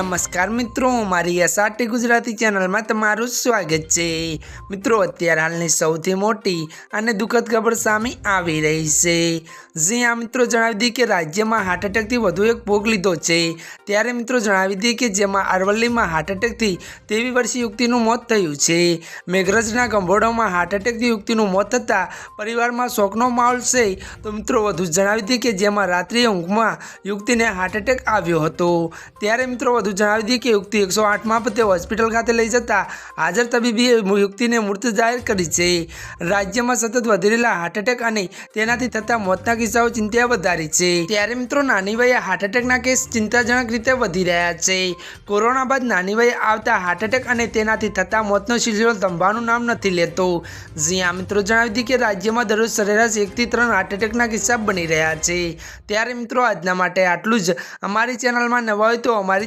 નમસ્કાર મિત્રો, મારી એસઆરટી ગુજરાતી ચેનલમાં તમારું સ્વાગત છે. મિત્રો, અત્યારે હાલની સૌથી મોટી અને દુઃખદ ખબર સામે આવી રહી છે. જ્યાં મિત્રો, જણાવી દઈએ કે રાજ્યમાં હાર્ટ એટેકથી વધુ એક ભોગ લીધો છે. ત્યારે મિત્રો, જણાવી દઈએ કે જેમાં અરવલ્લીમાં હાર્ટ એટેકથી તેવી વર્ષીય યુક્તિનું મોત થયું છે. મેઘરજના ગંભોડામાં હાર્ટ એટેકથી યુક્તિનું મોત થતાં પરિવારમાં શોકનો માહોલ છે. તો મિત્રો, વધુ જણાવી દઈએ કે જેમાં રાત્રિ ઊંઘમાં યુક્તિને હાર્ટ એટેક આવ્યો હતો. ત્યારે મિત્રો, વધુ જણાવી દઈએ કે યુક્તિ એકસો આઠમાં પણ તે હોસ્પિટલ ખાતે લઈ જતા હાજર તબીબીએ યુક્તિને મૃત જાહેર કરી છે. રાજ્યમાં સતત વધી રહેલા હાર્ટ એટેક અને તેનાથી થતા મોતના કિસ્સાઓ ચિંતા વધારી છે. ત્યારે મિત્રો નાની વયે હાર્ટ એટેકના કેસ ચિંતાજનક રીતે વધી રહ્યા છે. કોરોના બાદ નાની વયે આવતા હાર્ટ એટેક અને તેનાથી થતા મોતનો સિલસિલો થંભાનું નામ નથી લેતો. જ્યાં મિત્રો, જણાવી દઈએ કે રાજ્યમાં દરરોજ સરેરાશ એકથી ત્રણ હાર્ટ એટેકના કિસ્સા બની રહ્યા છે. ત્યારે મિત્રો, આજના માટે આટલું જ. અમારી ચેનલમાં નવા હોય તો અમારી